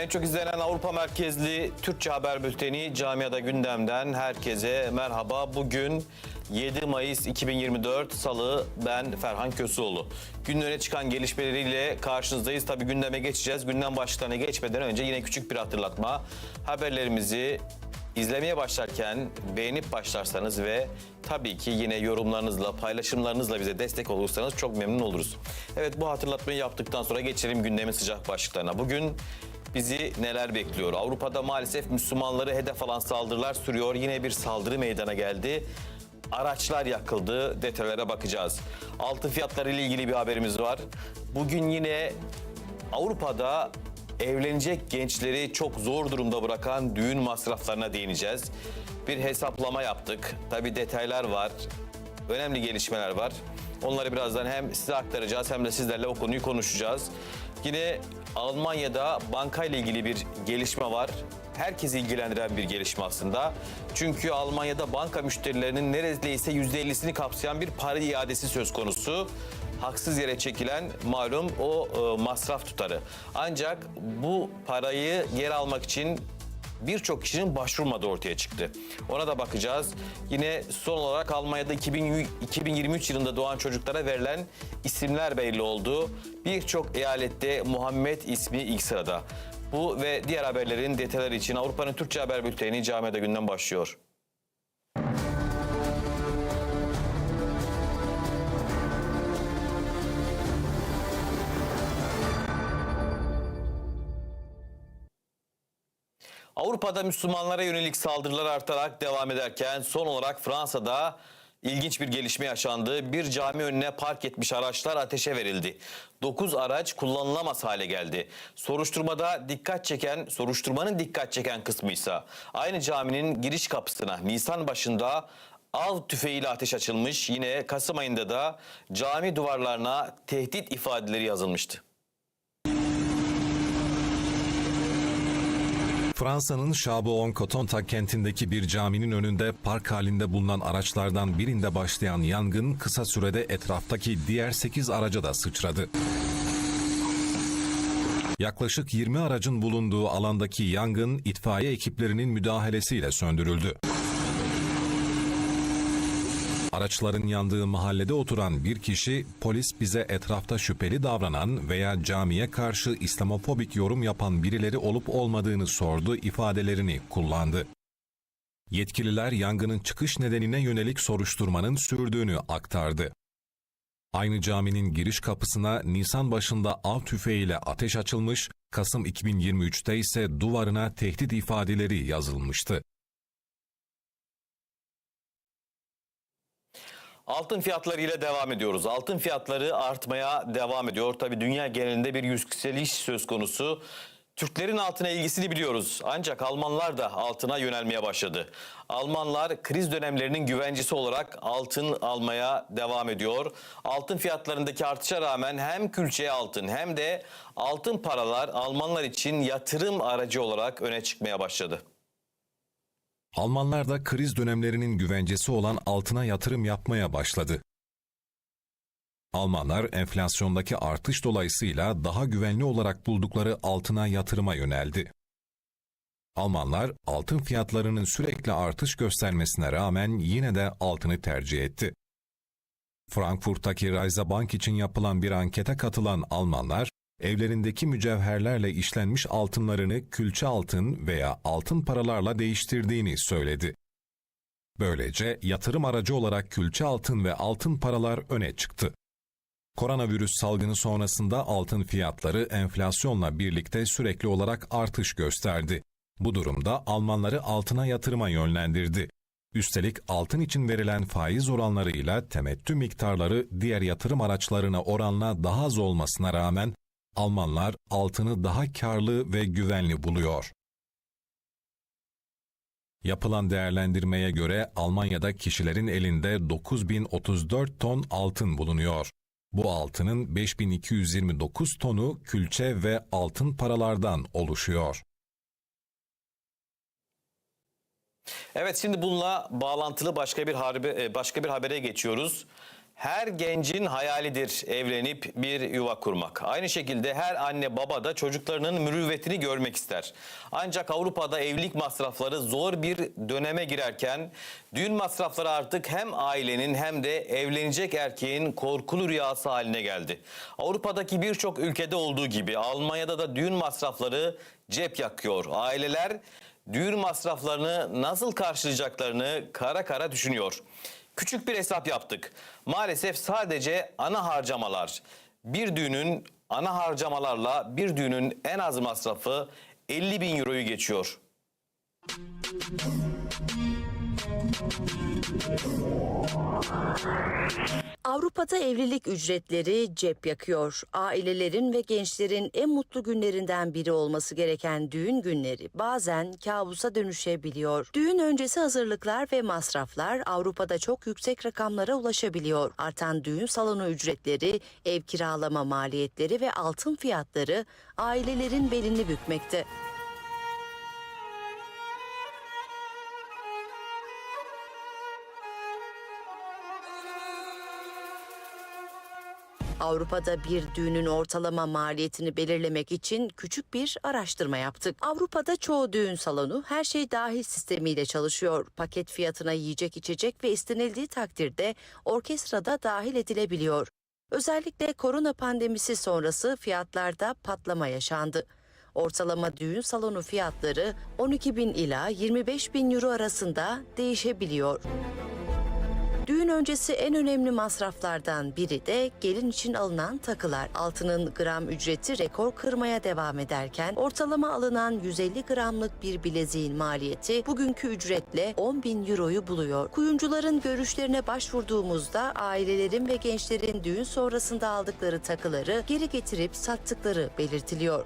En çok izlenen Avrupa merkezli Türkçe haber bülteni Camiada Gündem'den herkese merhaba. Bugün 7 Mayıs 2024 Salı ben Ferhan Köseoğlu. Günün öne çıkan gelişmeleriyle karşınızdayız. Tabii gündeme geçeceğiz. Gündem başlıklarına geçmeden önce yine küçük bir hatırlatma. Haberlerimizi izlemeye başlarken beğenip başlarsanız ve tabii ki yine yorumlarınızla, paylaşımlarınızla bize destek olursanız çok memnun oluruz. Evet bu hatırlatmayı yaptıktan sonra geçelim gündemin sıcak başlıklarına. Bugün bizi neler bekliyor? Avrupa'da maalesef Müslümanları hedef alan saldırılar sürüyor. Yine bir saldırı meydana geldi. Araçlar yakıldı. Detaylara bakacağız. Altın fiyatları ile ilgili bir haberimiz var. Bugün yine Avrupa'da evlenecek gençleri çok zor durumda bırakan düğün masraflarına değineceğiz. Bir hesaplama yaptık. Tabii detaylar var. Önemli gelişmeler var. Onları birazdan hem size aktaracağız hem de sizlerle o konuyu konuşacağız. Yine Almanya'da bankayla ilgili bir gelişme var. Herkesi ilgilendiren bir gelişme aslında. Çünkü Almanya'da banka müşterilerinin neredeyse %50'sini kapsayan bir para iadesi söz konusu haksız yere çekilen malum o e, masraf tutarı. Ancak bu parayı geri almak için birçok kişinin başvurmadığı ortaya çıktı. Ona da bakacağız. Yine son olarak Almanya'da 2000 2023 yılında doğan çocuklara verilen isimler belli oldu. Birçok eyalette Muhammed ismi ilk sırada. Bu ve diğer haberlerin detayları için Avrupa'nın Türkçe Haber Bülteni Camiada Günden başlıyor. Avrupa'da Müslümanlara yönelik saldırılar artarak devam ederken son olarak Fransa'da ilginç bir gelişme yaşandı. Bir cami önüne park etmiş araçlar ateşe verildi. 9 araç kullanılamaz hale geldi. Soruşturmada dikkat çeken, soruşturmanın dikkat çeken kısmı ise aynı caminin giriş kapısına Nisan başında av tüfeğiyle ateş açılmış. Yine Kasım ayında da cami duvarlarına tehdit ifadeleri yazılmıştı. Fransa'nın Chabon-Cotontac kentindeki bir caminin önünde park halinde bulunan araçlardan birinde başlayan yangın kısa sürede etraftaki diğer 8 araca da sıçradı. Yaklaşık 20 aracın bulunduğu alandaki yangın itfaiye ekiplerinin müdahalesiyle söndürüldü. Araçların yandığı mahallede oturan bir kişi polis bize etrafta şüpheli davranan veya camiye karşı İslamofobik yorum yapan birileri olup olmadığını sordu ifadelerini kullandı. Yetkililer yangının çıkış nedenine yönelik soruşturmanın sürdüğünü aktardı. Aynı caminin giriş kapısına Nisan başında av tüfeğiyle ateş açılmış, Kasım 2023'te ise duvarına tehdit ifadeleri yazılmıştı. Altın fiyatları ile devam ediyoruz. Altın fiyatları artmaya devam ediyor. Tabii dünya genelinde bir yükseliş söz konusu. Türklerin altına ilgisini biliyoruz. Ancak Almanlar da altına yönelmeye başladı. Almanlar kriz dönemlerinin güvencesi olarak altın almaya devam ediyor. Altın fiyatlarındaki artışa rağmen hem külçe altın hem de altın paralar Almanlar için yatırım aracı olarak öne çıkmaya başladı. Almanlar da kriz dönemlerinin güvencesi olan altına yatırım yapmaya başladı. Almanlar enflasyondaki artış dolayısıyla daha güvenli olarak buldukları altına yatırıma yöneldi. Almanlar altın fiyatlarının sürekli artış göstermesine rağmen yine de altını tercih etti. Frankfurt'taki Raiza Bank için yapılan bir ankete katılan Almanlar, evlerindeki mücevherlerle işlenmiş altınlarını külçe altın veya altın paralarla değiştirdiğini söyledi. Böylece yatırım aracı olarak külçe altın ve altın paralar öne çıktı. Koronavirüs salgını sonrasında altın fiyatları enflasyonla birlikte sürekli olarak artış gösterdi. Bu durumda Almanları altına yatırıma yönlendirdi. Üstelik altın için verilen faiz oranlarıyla temettü miktarları diğer yatırım araçlarına oranla daha az olmasına rağmen Almanlar altını daha karlı ve güvenli buluyor. Yapılan değerlendirmeye göre Almanya'da kişilerin elinde 9034 ton altın bulunuyor. Bu altının 5229 tonu külçe ve altın paralardan oluşuyor. Evet şimdi bununla bağlantılı başka bir harbe, başka bir habere geçiyoruz. Her gencin hayalidir evlenip bir yuva kurmak. Aynı şekilde her anne baba da çocuklarının mürüvvetini görmek ister. Ancak Avrupa'da evlilik masrafları zor bir döneme girerken düğün masrafları artık hem ailenin hem de evlenecek erkeğin korkulu rüyası haline geldi. Avrupa'daki birçok ülkede olduğu gibi Almanya'da da düğün masrafları cep yakıyor. Aileler düğün masraflarını nasıl karşılayacaklarını kara kara düşünüyor. Küçük bir hesap yaptık. Maalesef sadece ana harcamalar. Bir düğünün ana harcamalarla bir düğünün en az masrafı 50 bin euroyu geçiyor. Avrupa'da evlilik ücretleri cep yakıyor. Ailelerin ve gençlerin en mutlu günlerinden biri olması gereken düğün günleri bazen kabusa dönüşebiliyor. Düğün öncesi hazırlıklar ve masraflar Avrupa'da çok yüksek rakamlara ulaşabiliyor. Artan düğün salonu ücretleri, ev kiralama maliyetleri ve altın fiyatları ailelerin belini bükmekte. Avrupa'da bir düğünün ortalama maliyetini belirlemek için küçük bir araştırma yaptık. Avrupa'da çoğu düğün salonu her şey dahil sistemiyle çalışıyor. Paket fiyatına yiyecek içecek ve istenildiği takdirde orkestra da dahil edilebiliyor. Özellikle korona pandemisi sonrası fiyatlarda patlama yaşandı. Ortalama düğün salonu fiyatları 12 bin ila 25 bin euro arasında değişebiliyor. Düğün öncesi en önemli masraflardan biri de gelin için alınan takılar. Altının gram ücreti rekor kırmaya devam ederken ortalama alınan 150 gramlık bir bileziğin maliyeti bugünkü ücretle 10 bin euroyu buluyor. Kuyumcuların görüşlerine başvurduğumuzda ailelerin ve gençlerin düğün sonrasında aldıkları takıları geri getirip sattıkları belirtiliyor.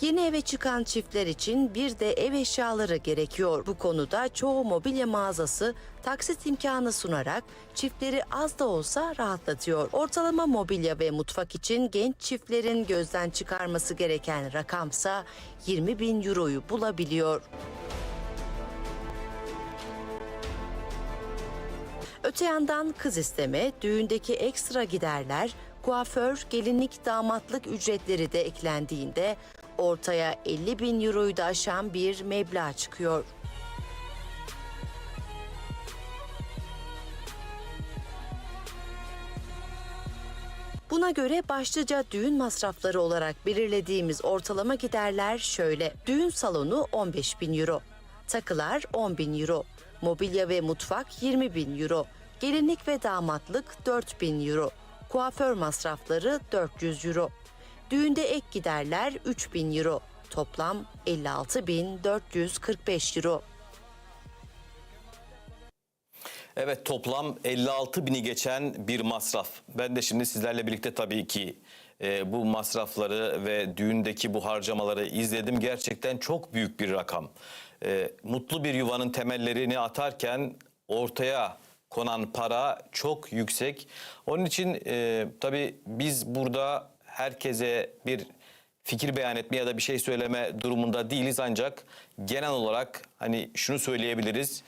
Yeni eve çıkan çiftler için bir de ev eşyaları gerekiyor. Bu konuda çoğu mobilya mağazası taksit imkanı sunarak çiftleri az da olsa rahatlatıyor. Ortalama mobilya ve mutfak için genç çiftlerin gözden çıkarması gereken rakamsa 20 bin euroyu bulabiliyor. Öte yandan kız isteme, düğündeki ekstra giderler, kuaför, gelinlik, damatlık ücretleri de eklendiğinde ortaya 50 bin euroyu da aşan bir meblağ çıkıyor. Buna göre başlıca düğün masrafları olarak belirlediğimiz ortalama giderler şöyle. Düğün salonu 15 bin euro, takılar 10 bin euro, mobilya ve mutfak 20 bin euro, gelinlik ve damatlık 4 bin euro, kuaför masrafları 400 euro. Düğünde ek giderler 3 bin euro, toplam 56.445 euro. Evet toplam 56 bini geçen bir masraf. Ben de şimdi sizlerle birlikte tabii ki e, bu masrafları ve düğündeki bu harcamaları izledim. Gerçekten çok büyük bir rakam. E, mutlu bir yuvanın temellerini atarken ortaya konan para çok yüksek. Onun için e, tabii biz burada herkese bir fikir beyan etme ya da bir şey söyleme durumunda değiliz ancak genel olarak hani şunu söyleyebiliriz.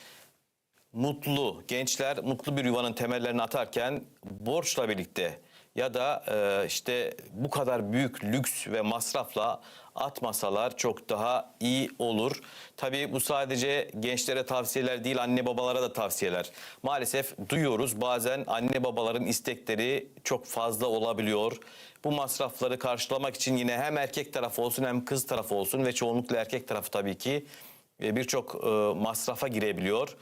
Mutlu gençler mutlu bir yuvanın temellerini atarken borçla birlikte ya da e, işte bu kadar büyük lüks ve masrafla atmasalar çok daha iyi olur. Tabii bu sadece gençlere tavsiyeler değil anne babalara da tavsiyeler. Maalesef duyuyoruz bazen anne babaların istekleri çok fazla olabiliyor. Bu masrafları karşılamak için yine hem erkek tarafı olsun hem kız tarafı olsun ve çoğunlukla erkek tarafı tabii ki e, birçok e, masrafa girebiliyor.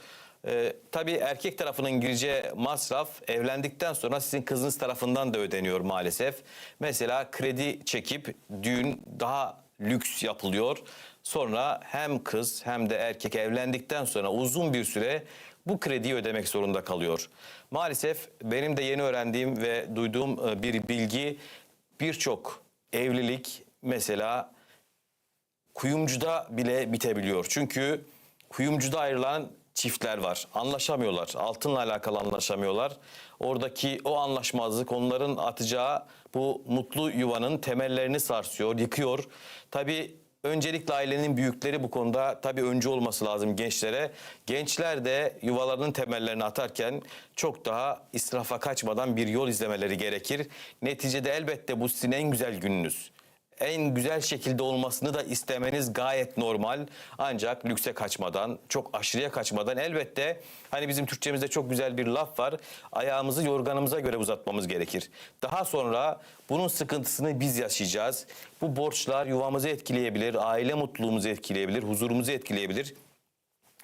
Ee, tabii erkek tarafının gireceği masraf evlendikten sonra sizin kızınız tarafından da ödeniyor maalesef. Mesela kredi çekip düğün daha lüks yapılıyor. Sonra hem kız hem de erkek evlendikten sonra uzun bir süre bu krediyi ödemek zorunda kalıyor. Maalesef benim de yeni öğrendiğim ve duyduğum e, bir bilgi birçok evlilik mesela kuyumcuda bile bitebiliyor. Çünkü kuyumcuda ayrılan çiftler var. Anlaşamıyorlar. Altınla alakalı anlaşamıyorlar. Oradaki o anlaşmazlık onların atacağı bu mutlu yuvanın temellerini sarsıyor, yıkıyor. Tabii Öncelikle ailenin büyükleri bu konuda tabii öncü olması lazım gençlere. Gençler de yuvalarının temellerini atarken çok daha israfa kaçmadan bir yol izlemeleri gerekir. Neticede elbette bu sizin en güzel gününüz en güzel şekilde olmasını da istemeniz gayet normal. Ancak lükse kaçmadan, çok aşırıya kaçmadan elbette hani bizim Türkçemizde çok güzel bir laf var. Ayağımızı yorganımıza göre uzatmamız gerekir. Daha sonra bunun sıkıntısını biz yaşayacağız. Bu borçlar yuvamızı etkileyebilir, aile mutluluğumuzu etkileyebilir, huzurumuzu etkileyebilir.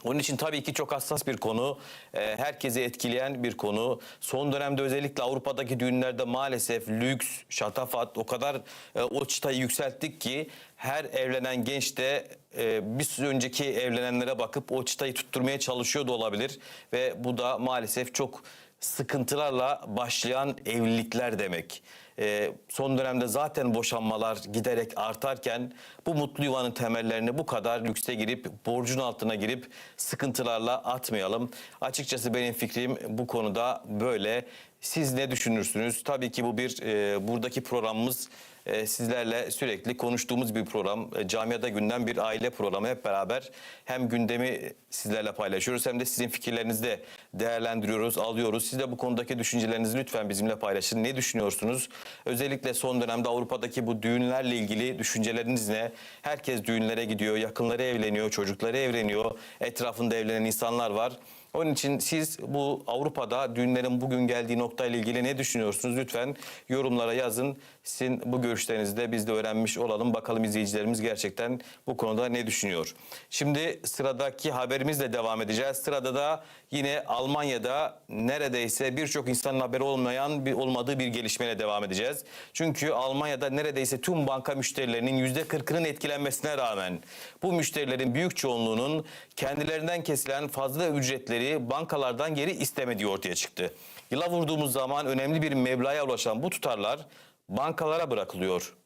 Onun için tabii ki çok hassas bir konu, Ee, herkesi etkileyen bir konu. Son dönemde özellikle Avrupa'daki düğünlerde maalesef lüks, şatafat o kadar e, o çıtayı yükselttik ki her evlenen genç de e, bir önceki evlenenlere bakıp o çıtayı tutturmaya çalışıyor da olabilir. Ve bu da maalesef çok sıkıntılarla başlayan evlilikler demek. Ee, son dönemde zaten boşanmalar giderek artarken bu mutlu yuvanın temellerini bu kadar lükse girip borcun altına girip sıkıntılarla atmayalım. Açıkçası benim fikrim bu konuda böyle. Siz ne düşünürsünüz? Tabii ki bu bir e, buradaki programımız e, sizlerle sürekli konuştuğumuz bir program. E, Camiada gündem bir aile programı hep beraber hem gündemi sizlerle paylaşıyoruz hem de sizin fikirlerinizi de değerlendiriyoruz, alıyoruz. Siz de bu konudaki düşüncelerinizi lütfen bizimle paylaşın. Ne düşünüyorsunuz? Özellikle son dönemde Avrupa'daki bu düğünlerle ilgili düşünceleriniz ne? Herkes düğünlere gidiyor, yakınları evleniyor, çocukları evleniyor, etrafında evlenen insanlar var. Onun için siz bu Avrupa'da düğünlerin bugün geldiği noktayla ilgili ne düşünüyorsunuz? Lütfen yorumlara yazın. Sizin bu görüşlerinizi de biz de öğrenmiş olalım. Bakalım izleyicilerimiz gerçekten bu konuda ne düşünüyor? Şimdi sıradaki haberimizle devam edeceğiz. Sırada da yine Almanya'da neredeyse birçok insanın haberi olmayan bir olmadığı bir gelişmeyle devam edeceğiz. Çünkü Almanya'da neredeyse tüm banka müşterilerinin %40'ının etkilenmesine rağmen bu müşterilerin büyük çoğunluğunun kendilerinden kesilen fazla ücretleri bankalardan geri istemediği ortaya çıktı. Yıla vurduğumuz zaman önemli bir meblağa ulaşan bu tutarlar bankalara bırakılıyor.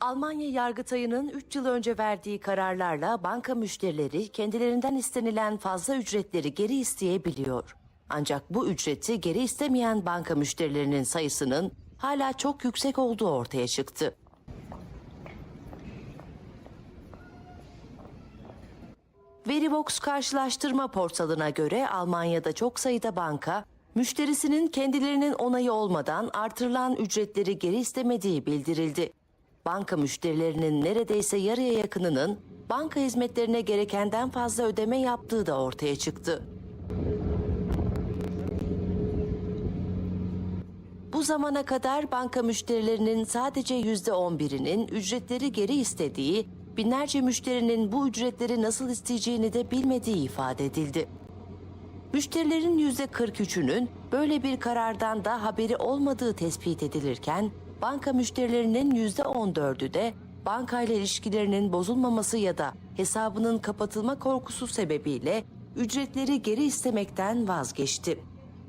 Almanya Yargıtayı'nın 3 yıl önce verdiği kararlarla banka müşterileri kendilerinden istenilen fazla ücretleri geri isteyebiliyor. Ancak bu ücreti geri istemeyen banka müşterilerinin sayısının hala çok yüksek olduğu ortaya çıktı. Verivox karşılaştırma portalına göre Almanya'da çok sayıda banka müşterisinin kendilerinin onayı olmadan artırılan ücretleri geri istemediği bildirildi. Banka müşterilerinin neredeyse yarıya yakınının banka hizmetlerine gerekenden fazla ödeme yaptığı da ortaya çıktı. Bu zamana kadar banka müşterilerinin sadece yüzde 11'inin ücretleri geri istediği, binlerce müşterinin bu ücretleri nasıl isteyeceğini de bilmediği ifade edildi. Müşterilerin yüzde 43'ünün böyle bir karardan da haberi olmadığı tespit edilirken, banka müşterilerinin yüzde 14'ü de bankayla ilişkilerinin bozulmaması ya da hesabının kapatılma korkusu sebebiyle ücretleri geri istemekten vazgeçti.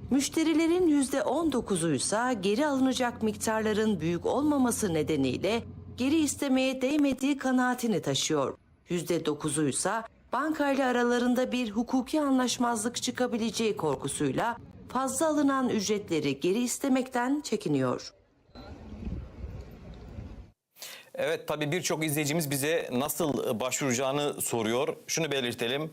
Müşterilerin %19'u ise geri alınacak miktarların büyük olmaması nedeniyle geri istemeye değmediği kanaatini taşıyor. %9'u ise bankayla aralarında bir hukuki anlaşmazlık çıkabileceği korkusuyla fazla alınan ücretleri geri istemekten çekiniyor. Evet tabii birçok izleyicimiz bize nasıl başvuracağını soruyor. Şunu belirtelim.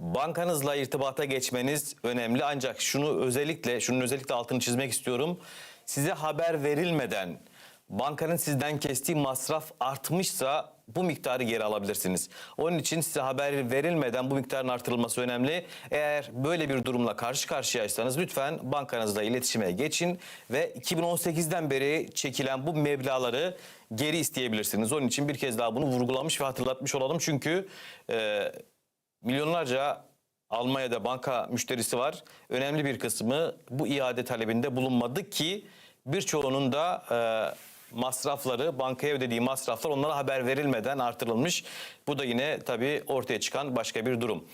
Bankanızla irtibata geçmeniz önemli ancak şunu özellikle şunun özellikle altını çizmek istiyorum. Size haber verilmeden bankanın sizden kestiği masraf artmışsa bu miktarı geri alabilirsiniz. Onun için size haber verilmeden bu miktarın artırılması önemli. Eğer böyle bir durumla karşı karşıyaysanız lütfen bankanızla iletişime geçin ve 2018'den beri çekilen bu meblağları geri isteyebilirsiniz. Onun için bir kez daha bunu vurgulamış ve hatırlatmış olalım. Çünkü e, milyonlarca Almanya'da banka müşterisi var. Önemli bir kısmı bu iade talebinde bulunmadı ki birçoğunun da e, masrafları, bankaya ödediği masraflar onlara haber verilmeden artırılmış. Bu da yine tabii ortaya çıkan başka bir durum.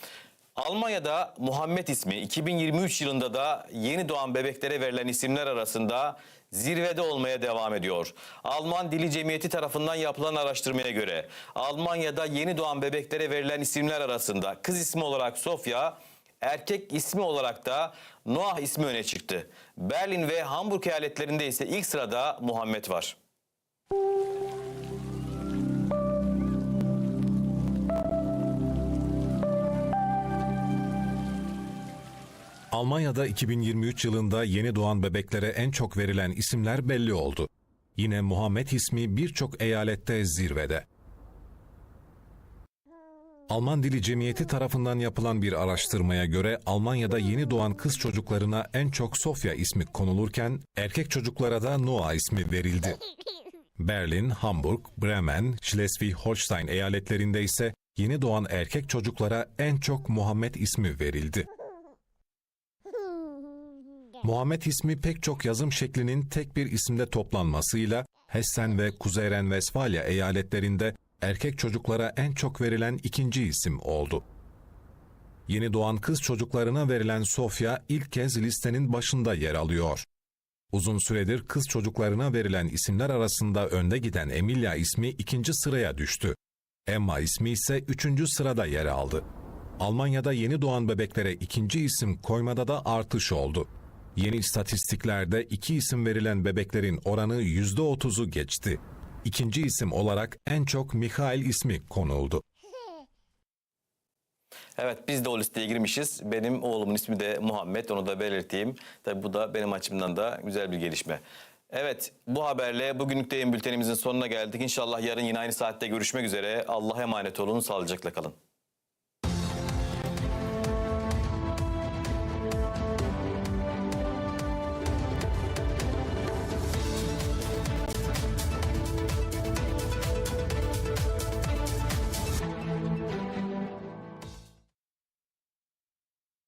Almanya'da Muhammed ismi 2023 yılında da yeni doğan bebeklere verilen isimler arasında zirvede olmaya devam ediyor. Alman Dili Cemiyeti tarafından yapılan araştırmaya göre Almanya'da yeni doğan bebeklere verilen isimler arasında kız ismi olarak Sofia, Erkek ismi olarak da Noah ismi öne çıktı. Berlin ve Hamburg eyaletlerinde ise ilk sırada Muhammed var. Almanya'da 2023 yılında yeni doğan bebeklere en çok verilen isimler belli oldu. Yine Muhammed ismi birçok eyalette zirvede. Alman Dili Cemiyeti tarafından yapılan bir araştırmaya göre Almanya'da yeni doğan kız çocuklarına en çok Sofia ismi konulurken erkek çocuklara da Noah ismi verildi. Berlin, Hamburg, Bremen, Schleswig-Holstein eyaletlerinde ise yeni doğan erkek çocuklara en çok Muhammed ismi verildi. Muhammed ismi pek çok yazım şeklinin tek bir isimde toplanmasıyla Hessen ve Kuzey Ren-Vesfalya eyaletlerinde erkek çocuklara en çok verilen ikinci isim oldu. Yeni doğan kız çocuklarına verilen Sofya ilk kez listenin başında yer alıyor. Uzun süredir kız çocuklarına verilen isimler arasında önde giden Emilia ismi ikinci sıraya düştü. Emma ismi ise üçüncü sırada yer aldı. Almanya'da yeni doğan bebeklere ikinci isim koymada da artış oldu. Yeni istatistiklerde iki isim verilen bebeklerin oranı yüzde otuzu geçti. İkinci isim olarak en çok Mihail ismi konuldu. Evet biz de o listeye girmişiz. Benim oğlumun ismi de Muhammed onu da belirteyim. Tabii bu da benim açımdan da güzel bir gelişme. Evet bu haberle bugünlük de yayın bültenimizin sonuna geldik. İnşallah yarın yine aynı saatte görüşmek üzere. Allah'a emanet olun, sağlıcakla kalın.